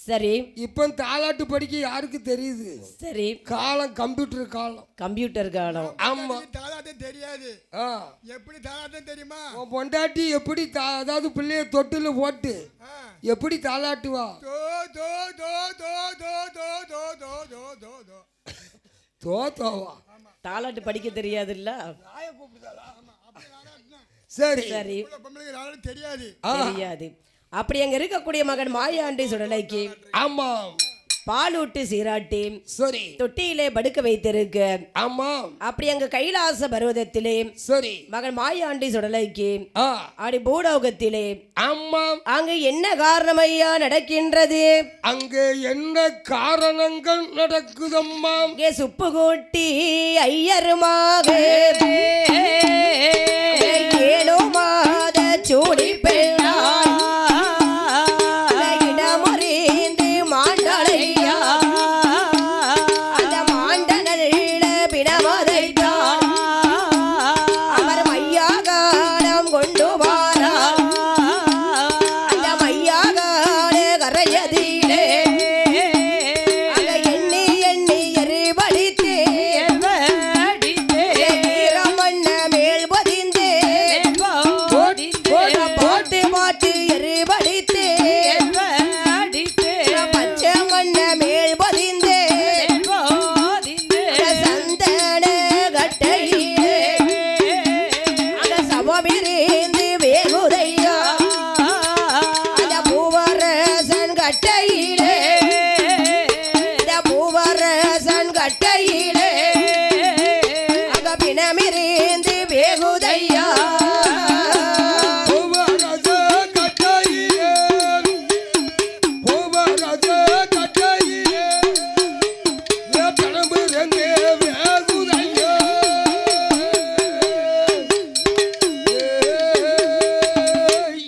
சரி இப்போ தாலாட்டு படிக்க யாருக்கு தெரியுது சரி காலம் கம்ப்யூட்டர் காலம் கம்ப்யூட்டர் காலம் ஆமா தாலாட்டு தெரியாது எப்படி தாலாட்டம் தெரியுமா பொண்டாட்டி எப்படி அதாவது பிள்ளைய தொட்டில போட்டு எப்படி தாலாட்டுவா தோத்தோவா தாலாட்டு படிக்க தெரியாதுல்ல சரி சரி தெரியாது தெரியாது அப்படி அங்க இருக்கக்கூடிய மகன் மாயாண்டி சுடலைக்கு ஆமா. பாலூட்டு சீராட்டி சரி. தொட்டியிலே படுக்க வைத்திருக்க. ஆமா. அப்படி அங்க கைலாச பர்வதத்திலே சரி. மகன் மாயாண்டி சுடலைக்கு அப்படி பூலோகத்திலே ஆமா. அங்கு என்ன காரணம் ஐயா நடக்கின்றது? அங்கே என்ன காரணங்கள் நடக்குதம்மா? இங்கே சுப்பு கூட்டி ஐயருமாக ஏழோ மாத சூடி பெண்ணாய் ഹൃദയതീരേ ನೇಂದಿ ಬೇಗುದಯ್ಯ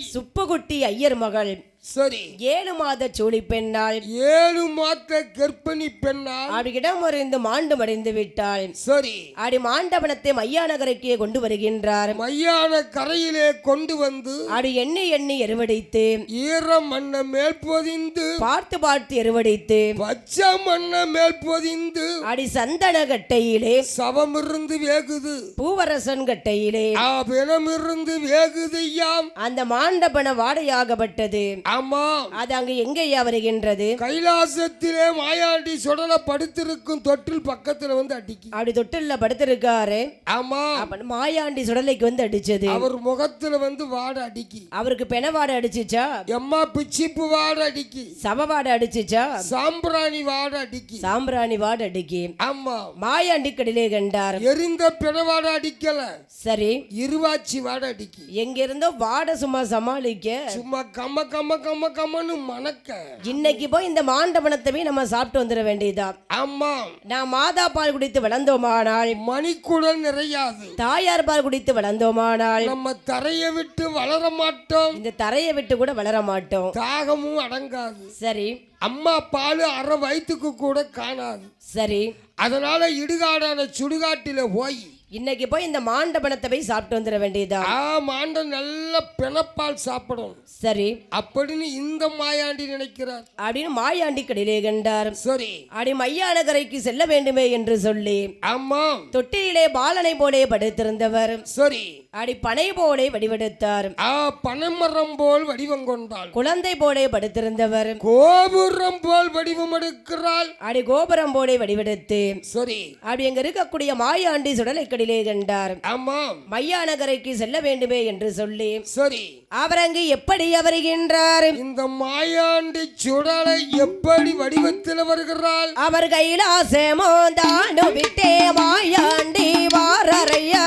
சுப்புகுட்டி ஐயர் மகள் சரி. ஏழு மாத சூழி பெண்ணாள். ஏழு மாத்த கர்ப்பிணி பெண்ணால் அவரிடம் இருந்து மாண்டு மடைந்து விட்டாள். சரி. அடி மாண்டவனத்தை மையா நகருக்கே கொண்டு வருகின்றார். மையான கரையிலே கொண்டு வந்து அடி எண்ணி எண்ணி எருவடித்து ஈர மண்ண மேல் பொதிந்து பார்த்து பார்த்து எருவடித்து பச்சை மண்ண மேல் பொதிந்து அடி சந்தன கட்டையிலே சவமிருந்து வேகுது. பூவரசன் கட்டையிலே. ஆ பிணமிருந்து வேகுதையாம் அந்த மாண்டபன வாடையாகப்பட்டது. ஆமா. அது அங்கு எங்கேயா வருகின்றது? கைலாசத்திலே மாயாண்டி சுடல படுத்திருக்கும் தொட்டில் பக்கத்துல வந்து அடிக்கி. அப்படி தொட்டில்ல படுத்திருக்காரு. ஆமா. மாயாண்டி சுடலைக்கு வந்து அடிச்சது. அவர் முகத்துல வந்து வாட அடிக்கி. அவருக்கு பெணவாடை அடிச்சுச்சா? எம்மா பிச்சிப்பு வாட அடிக்கி. சவவாடை அடிச்சுச்சா? சாம்பிராணி வாட அடிக்கி. சாம்பிராணி வாடை அடிக்கி. ஆமா. மாயாண்டி கடிலே கண்டார். எரிந்த பிணவாட அடிக்கல. சரி. இருவாச்சி வாட அடிக்கி. எங்க இருந்தோ வாடை சும்மா சமாளிக்க. சும்மா கம்ம கம்ம கம்ம கம்மன்னு மணக்க இன்னைக்கு போய் இந்த மாண்டபனத்தை நம்ம சாப்பிட்டு வந்துட வேண்டியதா? ஆமா. நான் மாதா பால் குடித்து வளர்ந்தோமானால்? மணிக்குடல் நிறையாது. தாயார் பால் குடித்து வளர்ந்தோமானால்? நம்ம தரையை விட்டு வளர மாட்டோம். இந்த தரையை விட்டு கூட வளர மாட்டோம். தாகமும் அடங்காது. சரி. அம்மா பால் அரை வயிற்றுக்கு கூட காணாது. சரி. அதனால இடுகாடான சுடுகாட்டில போய் இன்னைக்கு போய் இந்த மாண்டபனத்தை போய் சாப்பிட்டு வந்துட வேண்டியதா? ஆ மாண்ட நல்ல பிணப்பால் சாப்பிடணும். சரி. அப்படின்னு இந்த மாயாண்டி நினைக்கிறார். அப்படின்னு மாயாண்டி கடிலே கண்டார். சரி. அடி மையானகரைக்கு செல்ல வேண்டுமே என்று சொல்லி ஆமா. தொட்டியிலே பாலனை போலே படுத்திருந்தவர். சரி. அடி பனை போலே வடிவெடுத்தார். ஆ பனைமரம் போல் வடிவம் கொண்டாள். குழந்தை போலே படுத்திருந்தவர். கோபுரம் போல் வடிவம் எடுக்கிறாள். அடி கோபுரம் போலே வடிவெடுத்து. சரி. அப்படி அங்க இருக்கக்கூடிய மாயாண்டி சுடலைக்கடிலே கண்டார். ஆமா மையானகரைக்கு செல்ல வேண்டுமே என்று சொல்லி சரி. அவர் அங்கு எப்படி வருகின்றார்? இந்த மாயாண்டி சுடலை எப்படி வடிவத்தில் வருகிறாள்? அவர் கைலாசமோ தாண்டு விட்டே மாயாண்டி வாரறையா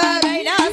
அந்த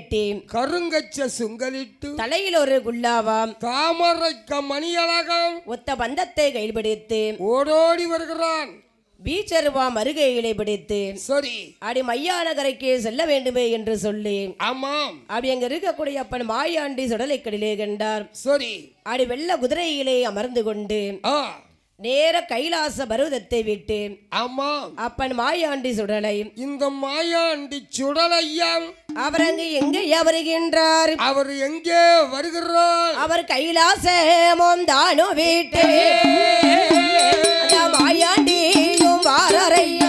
கட்டி கருங்கச்ச சுங்கலிட்டு தலையில் ஒரு குல்லாவாம். தாமரைக்க மணியழகம் ஒத்த பந்தத்தை கையில் பிடித்து ஓடோடி வருகிறான். பீச்சருவாம் அருகையிலே பிடித்து சரி. அடி மையானகரைக்கு செல்ல வேண்டுமே என்று சொல்லி ஆமாம். அப்படி அங்க இருக்கக்கூடிய அப்பன் மாயாண்டி சுடலைக்கடிலே கண்டார். சரி. அடி வெள்ள குதிரையிலே அமர்ந்து கொண்டு நேர கைலாச பருவதத்தை விட்டு ஆமாம். அப்பன் மாயாண்டி சுடலை. இந்த மாயாண்டி சுடலையா? அவர் அங்கு எங்கேயா வருகின்றார்? அவர் எங்கே வருகிறார்? அவர் கைலாசமும் தானோ வீட்டு மாயாண்டியும் வாரறையா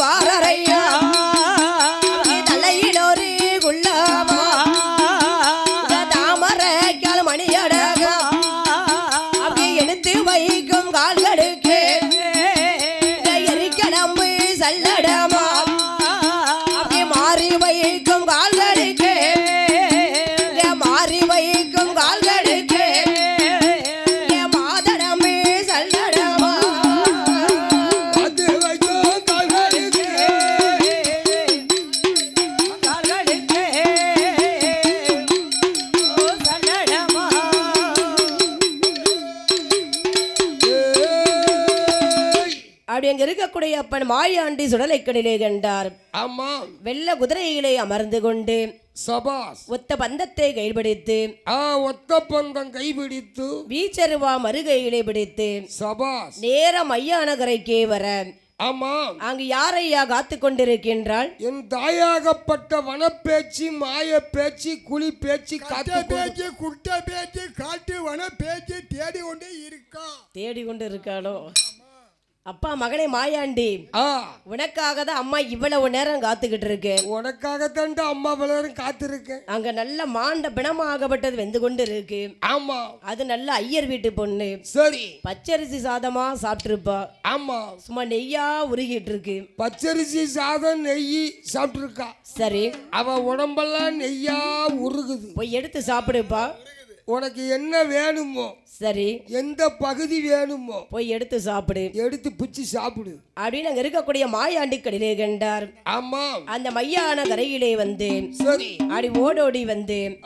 வாரறையா? அப்படி அங்க இருக்கக்கூடிய அப்பன் மாயாண்டி சுடலைக்கடிலே கண்டார். ஆமாம் வெள்ள குதிரையிலே அமர்ந்து கொண்டு சபாஸ். ஒத்த பந்தத்தை கைபிடித்து ஆ ஒத்த பந்தம் கைபிடித்து வீச்சருவா மறுகையிலே பிடித்து சபாஸ். நேர மையானகரைக்கே வர ஆமாம் அங்கு யாரையா காத்து கொண்டிருக்கின்றாள்? என் தாயாகப்பட்ட வனப்பேச்சு மாய பேச்சு குழி பேச்சு கட்ட பேச்சு குட்ட பேச்சு காட்டு வன பேச்சு தேடி கொண்டே இருக்கா? தேடி கொண்டு இருக்காளோ? அப்பா மகனே மாயாண்டி ஆ. உனக்காக தான் அம்மா இவ்வளவு நேரம் காத்துக்கிட்டு இருக்கேன் உனக்காகத்தான் அம்மா வளரும் காத்திருக்கேன். அங்க நல்ல மாண்ட பிணமாகப்பட்டது வெந்து கொண்டு இருக்கு. ஆமா. அது நல்ல ஐயர் வீட்டு பொண்ணு. சரி. பச்சரிசி சாதமா சாப்பிட்டுருப்பா. ஆமா. சும்மா நெய்யா உருகிட்டு இருக்கு. பச்சரிசி சாதம் நெய் சாப்பிட்டுருக்கா. சரி. அவ உடம்பெல்லாம் நெய்யா உருகுது. போய் எடுத்து சாப்பிடுப்பா. உனக்கு என்ன வேணுமோ சரி. எந்த பகுதி வேணுமோ போய் எடுத்து சாப்பிடு. எடுத்து பிச்சு சாப்பிடு. அப்படின்னு அங்க இருக்கக்கூடிய மாயாண்டி கடிலே கண்டார். ஆமாம். அந்த மையான கரையிலே வந்து சரி. அடி ஓடோடி வந்து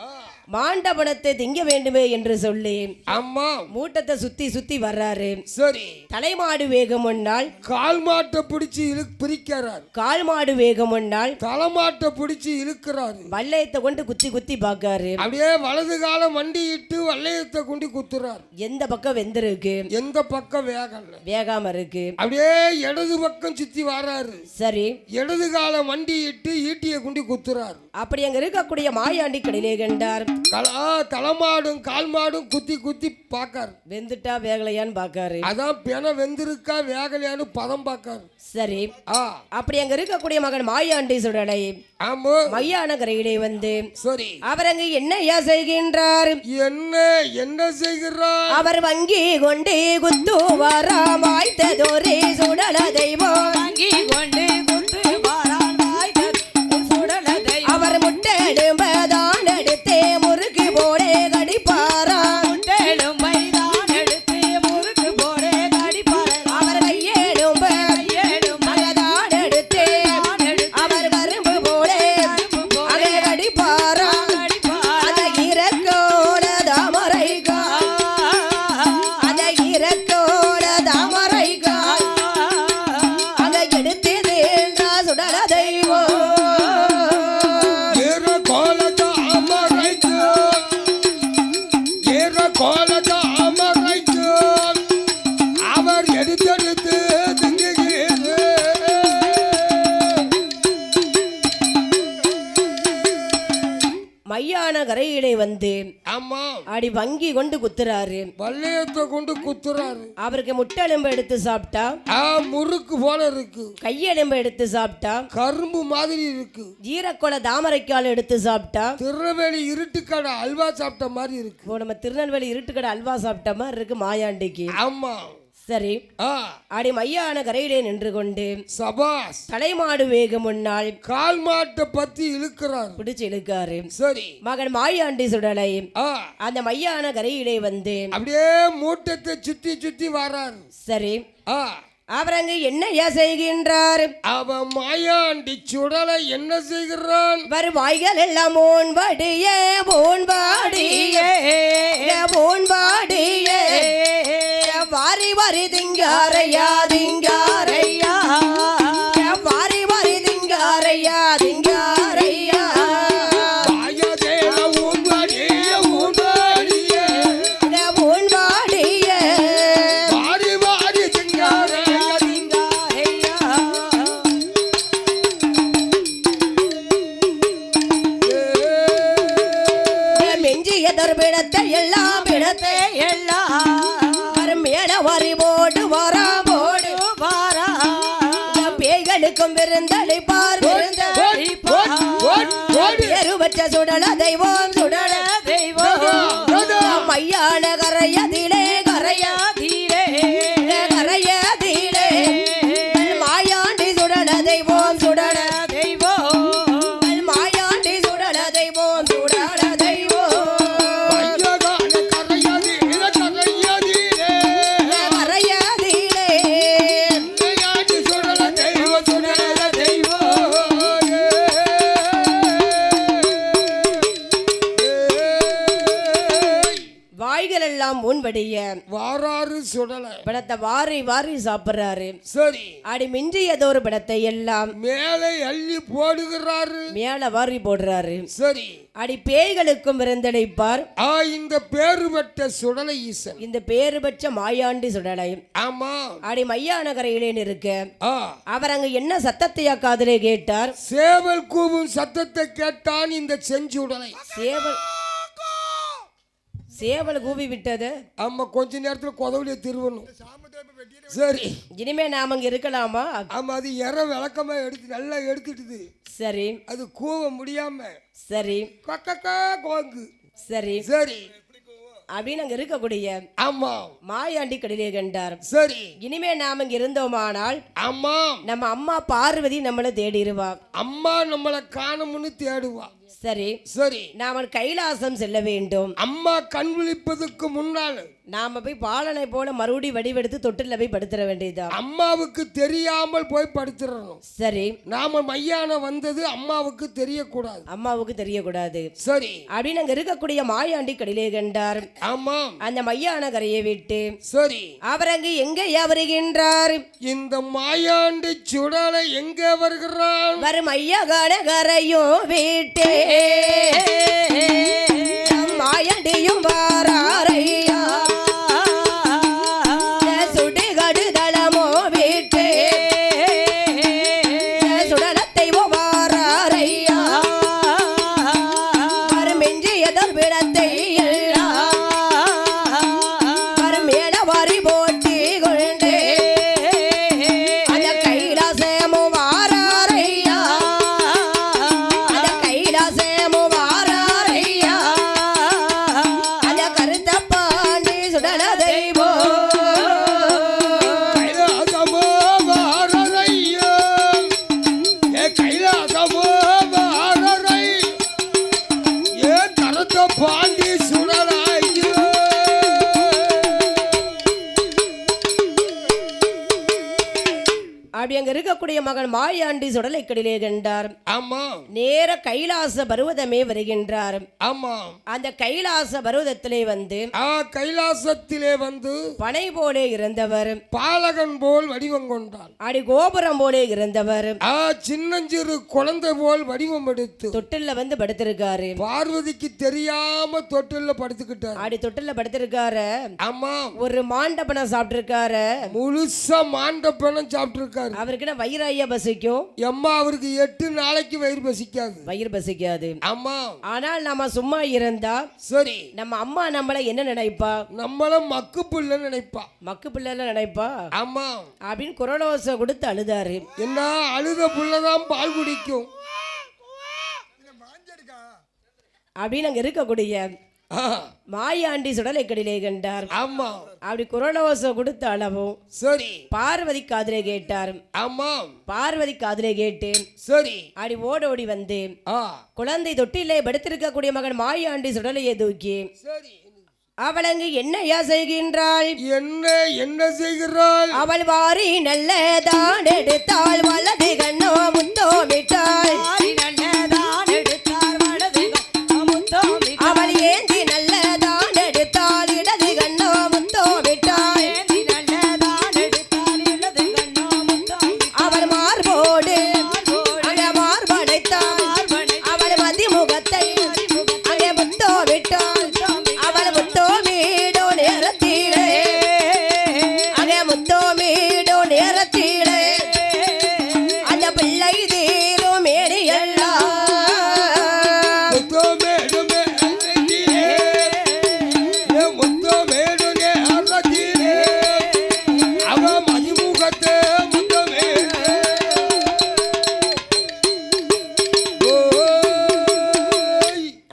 மாண்டபனத்தை திங்க வேண்டுமே என்று சொல்லி ஆமாம் மூட்டத்தை சுத்தி சுத்தி வர்றாரு. சரி. தலைமாடு வேகம் ஒன்னால் கால் மாட்டை பிடிச்சு இழு பிரிக்கிறார். கால் மாடு வேகம் ஒன்னால் தலைமாட்டை பிடிச்சு இழுக்கிறாரு. வல்லையத்தை கொண்டு குத்தி குத்தி பார்க்காரு. அப்படியே வலது காலம் வண்டி இட்டு வல்லையத்தை கொண்டு குத்துறார். எந்த பக்கம் வெந்திருக்கு? எந்த பக்கம் வேகல வேகாம இருக்கு. அப்படியே இடது பக்கம் சுத்தி வராரு சரி. இடது காலம் வண்டி இட்டு ஈட்டியை கொண்டு குத்துறாரு. அப்படி அங்க இருக்கக்கூடிய மாயாண்டி கடிலே கண்டார். தலைமாடும் கால் மாடும் குத்தி குத்தி பார்க்காரு. வெந்துட்டா வேகலையான்னு பார்க்காரு. அதான் பிண வெந்திருக்கா வேகலையான்னு பதம் பார்க்காரு. சரி. ஆ. அப்படி அங்க இருக்கக்கூடிய மகன் மாயாண்டி சுடலை ஆமா. மையான கரையிலே வந்து சரி. அவர் அங்கு என்ன ஐயா செய்கின்றார்? என்ன என்ன செய்கிறார்? அவர் வங்கி கொண்டு குத்து வாராமாய்த்ததொரே சுடல தெய்வம். வாங்கி கொண்டு குத்து கரையிலே வந்து ஆமா. அடி வங்கி கொண்டு குத்துறாரு. வல்லையத்தை கொண்டு குத்துறாரு. அவருக்கு முட்டெலும்பு எடுத்து சாப்பிட்டா. முறுக்கு போல இருக்கு. கையெலும்பு எடுத்து சாப்பிட்டா. கரும்பு மாதிரி இருக்கு. ஜீரக்கொலை தாமரைக்கால் எடுத்து சாப்பிட்டா. திருநெல்வேலி இருட்டுக்கடை அல்வா சாப்பிட்ட மாதிரி இருக்கு. இப்போ நம்ம திருநெல்வேலி இருட்டுக்கடை அல்வா சாப்பிட்ட மாதிரி இருக்கு மாயாண்டிக்கு. ஆமா. சரி. அடி மையான கரையிலே நின்று கொண்டு சபாஸ் தலைமாடு வேக முன்னால் கால் மாட்டை பத்தி இழுக்கிறாரு. பிடிச்சு இழுக்காரு. சரி. மகன் மாயாண்டி சுடலை அந்த மையான கரையிலே வந்து அப்படியே மூட்டத்தை சுத்தி சுத்தி வராரு. சரி. அவர் அங்கு என்னையா செய்கின்றார்? அவன் மாயாண்டி சுடலை என்ன செய்கிறான்? வருவாய்கள் எல்லாம் ஓன்பாடியே ஓன்பாடியே ஓன்பாடியே முன்படிய வாராறு சுடல. படத்தை வாரி வாரி சாப்பிடுறாரு. சரி. அடி மிஞ்சியதொரு படத்தை எல்லாம் மேலே அள்ளி போடுகிறாரு. மேல வாரி போடுறாரு. சரி. அடி பேய்களுக்கும் விருந்தளிப்பார். ஆ இந்த பேரு பெற்ற சுடலை ஈசன். இந்த பேரு பெற்ற மாயாண்டி சுடலை. ஆமா. அடி மையான கரையிலே இருக்க அவர் அங்க என்ன சத்தத்தையா காதலே கேட்டார்? சேவல் கூவும் சத்தத்தை கேட்டான் இந்த செஞ்சுடலை சேவல் சேவல் கூவி விட்டது. ஆமா கொஞ்ச நேரத்துல கொதவுலிய திருவணும். சரி. இனிமே நாம அங்க இருக்கலாமா? ஆமா அது இற விளக்கமா எடுத்து நல்லா எடுத்துட்டுது. சரி. அது கூவ முடியாம. சரி. கொக்கக்கா கோங்கு. சரி. சரி. அப்படின்னு அங்க இருக்கக்கூடிய ஆமா. மாயாண்டி கடிலே கண்டார். சரி. இனிமே நாம இங்க இருந்தோமானால் ஆமா. நம்ம அம்மா பார்வதி நம்மளை தேடிடுவா அம்மா நம்மளை காணும்னு தேடுவா. சரி சரி. நாம கைலாசம் செல்ல வேண்டும். அம்மா கண் விழிப்பதற்கு முன்னால நாம போய் பாலனை போல மறுபடி வடிவெடுத்து தொட்டில போய் படுத்துற வேண்டியதா அம்மாவுக்கு தெரியாமல் போய் படுத்துடணும் சரி. நாம மையான வந்தது அம்மாவுக்கு தெரியக்கூடாது. அம்மாவுக்கு தெரியக்கூடாது. சரி. அப்படின்னு அங்க இருக்கக்கூடிய மாயாண்டி கடிலே கண்டார். ஆமா. அந்த மையான கரையை விட்டு சரி. அவர் அங்கு எங்கேயா வருகின்றார்? இந்த மாயாண்டி சுடலை எங்கே வருகிறான்? வரும் ஐயகான கரையும் வீட்டே. மாயாண்டியும் வாராரையா. மகன் மாயாண்டி சுடலை கடிலே கண்டார். ஆமா நேர கைலாச பருவதமே வருகின்றார். ஆமா அந்த கைலாச பருவதத்திலே வந்து ஆ கைலாசத்திலே வந்து பனை போலே இருந்தவர் பாலகன் போல் வடிவம் கொண்டான். அடி கோபுரம் போலே இருந்தவர் ஆ சின்னஞ்சிறு குழந்தை போல் வடிவம் எடுத்து தொட்டில்ல வந்து படுத்திருக்காரு. பார்வதிக்கு தெரியாம தொட்டில்ல படுத்துக்கிட்டார். ஆடி தொட்டில்ல படுத்திருக்காரு. ஆமா ஒரு மாண்டபனம் சாப்பிட்டிருக்காரு. முழுசா மாண்ட பணம் சாப்பிட்டிருக்காரு. அவருக்கு என்ன வயிறு ஐயா பசிக்கும்? எம்மா அவருக்கு எட்டு நாளைக்கு வயிறு பசிக்காது. வயிறு பசிக்காது. ஆமா ஆனால் நம்ம சும்மா இருந்தா சரி. நம்ம அம்மா நம்மள என்ன நினைப்பா? நம்மள மக்கு புள்ள நினைப்பா. மக்கு பிள்ளைல நினைப்பா? ஆமா அப்படின்னு குரலோசை கொடுத்து அழுதாரு. என்ன அழுத புள்ளதான் பால் குடிக்கும். அப்படின்னு அங்க இருக்கக்கூடிய மாயாண்டி சுடலைக்கடிலே கண்டார். ஆமா. அப்படி குரலோசை கொடுத்து அளவும் சரி. பார்வதி காதிலே கேட்டார். ஆமா. பார்வதி காதிலே கேட்டு சரி. அப்படி ஓட ஓடி வந்து குழந்தை தொட்டிலே படுத்திருக்கக்கூடிய மகன் மாயாண்டி சுடலையை தூக்கி சரி. அவளங்கு என்னையா செய்கின்றாள்? என்ன என்ன செய்கிறாள்? அவள் வாரி நல்லதான் எடுத்தாள் வலது கண்ணோ முத்தோமிட்டாள் ஆரி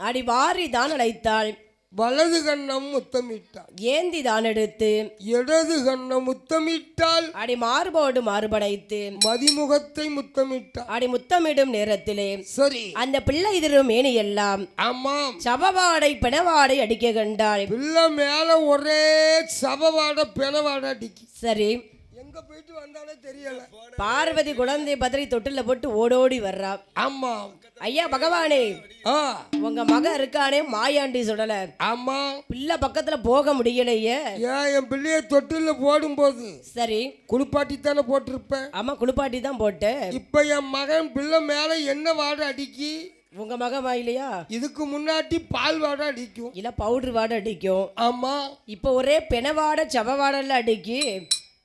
ஓய். அடி வாரி தான் அழைத்தாள். வலது கண்ணம் முத்தமிட்டாள். ஏந்தி தான் எடுத்து. இடது கண்ணம் முத்தமிட்டால் அடி மார்போடு மார்படைத்து. மதிமுகத்தை முத்தமிட்டாள். அடி முத்தமிடும் நேரத்திலே. சரி. அந்த பிள்ளை திரும் மேனி எல்லாம் ஆமாம். சபவாடை பிணவாடை அடிக்க கண்டாள். பிள்ளை மேல ஒரே சபவாட பிணவாட அடிக்கி சரி. எங்க போயிட்டு வந்தாலே தெரியல. பார்வதி குழந்தை பதறி தொட்டில போட்டு ஓடோடி வர்றா. ஆமா. ஐயா பகவானே. ஆ. உங்க மக இருக்கானே மாயாண்டி சுடல ஆமா. பிள்ளை பக்கத்துல போக முடியலையே. ஏன் என் பிள்ளைய தொட்டில போடும்போது? சரி. குளிப்பாட்டி தானே போட்டிருப்பேன் ஆமா குளிப்பாட்டி தான் போட்டேன். இப்ப என் மகன் பிள்ளை மேல என்ன வாடை அடிக்கி? உங்க மக வாயிலையா? இதுக்கு முன்னாடி பால் வாடை அடிக்கும். இல்ல பவுடர் வாடை அடிக்கும். ஆமா. இப்போ ஒரே பெணவாடை சபவாடெல்லாம் அடிக்கி.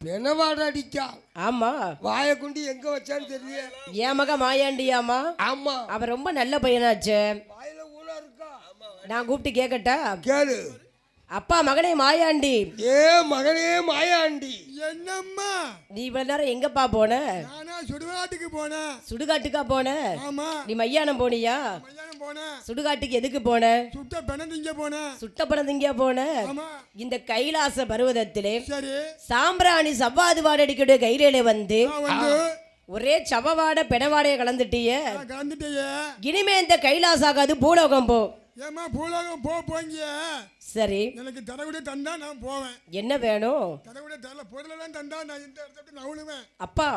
பிண வாடை அடிக்கா ஆமா. வாயை கொண்டு எங்க வச்சான்னு தெரியல. என் மக மாயாண்டியாமா ஆமா. அவன் ரொம்ப நல்ல பையனாச்சே. வாயில ஊனா இருக்கா? நான் கூப்பிட்டு கேட்கட்டா கேளு. அப்பா மகனே மாயாண்டி. ஏ மகனே மாயாண்டி. என்னம்மா? நீ இவ்வளவு நேரம் எங்கப்பா போன? நானா சுடுகாட்டுக்கு போனேன் சுடுகாட்டுக்கா போன? ஆமா. நீ மையானம் போனியா? மத்தியானம் போனேன் சுடுகாட்டுக்கு எதுக்கு போன? சுட்ட பெணந்திங்க போனேன் சுட்டப்படம் திங்க போன. ஆமா. இந்த கைலாச பருவதத்திலே சரி. சாம்பிராணி சவ்வாது வாடடிக்கக்கூடிய கையிலே வந்து நான் வந்து. ஒரே சவவாட பெணவாடைய கலந்துட்டிய. நான் கலந்துட்டேயே. இனிமே இந்த கைலாசாகாது பூலோகம் போ. ஏம்மா பூலோகம் போ போங்க சரி. எனக்கு தரவிட தந்தா நான் போவேன். என்ன வேணும்? தரவிட தரல பொருளெல்லாம் தந்தா நான் இந்த இடத்த விட்டு நவுளுவேன் அப்பா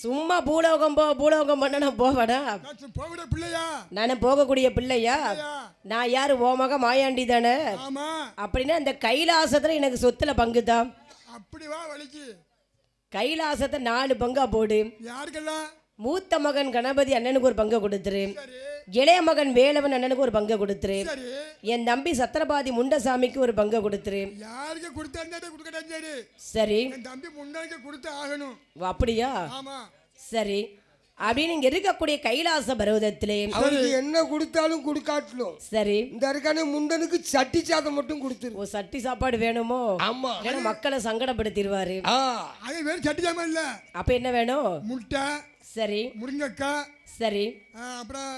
சும்மா பூலோகம் போ பூலோகம் பண்ண நான் போவடா. போவிட பிள்ளையா? நான் போகக்கூடிய பிள்ளையா? நான் யாரு? ஓ மக மாயாண்டி தானே? ஆமா. அப்படின்னா இந்த கைலாசத்துல எனக்கு சொத்துல பங்கு தான் அப்படி வா வலிக்கு. கைலாசத்தை நாலு பங்கா போடு. யாருக்கெல்லாம்? மூத்த மகன் கணபதி அண்ணனுக்கு ஒரு பங்கு கொடுத்துரு. இளைய மகன் வேலவன் அண்ணனுக்கு ஒரு பங்கு கொடுத்துரு. சரி. என் தம்பி சத்திரபாதி முண்டசாமிக்கு ஒரு பங்கு கொடுத்துரு. யாருக்கு கொடுத்தா சரி. சரி. என் தம்பி முன்னாடிக்கு கொடுத்து ஆகணும். அப்படியா? ஆமா. சரி. அப்படின்னு இங்க இருக்கக்கூடிய கைலாச பருவதத்திலே. அவனுக்கு என்ன கொடுத்தாலும் கொடுக்காட்டலும். சரி. இந்த இருக்கானே முண்டனுக்கு சட்டி சாதம் மட்டும் கொடுத்துரு. ஓ சட்டி சாப்பாடு வேணுமோ? ஆமா. ஏன்னா மக்களை சங்கடப்படுத்திடுவாரு. ஆ. அது வேறு சட்டி ஜாமான் இல்லை. அப்ப என்ன வேணும்? முட்டை சரி. முருங்கைக்காய் சரி. அப்புறம்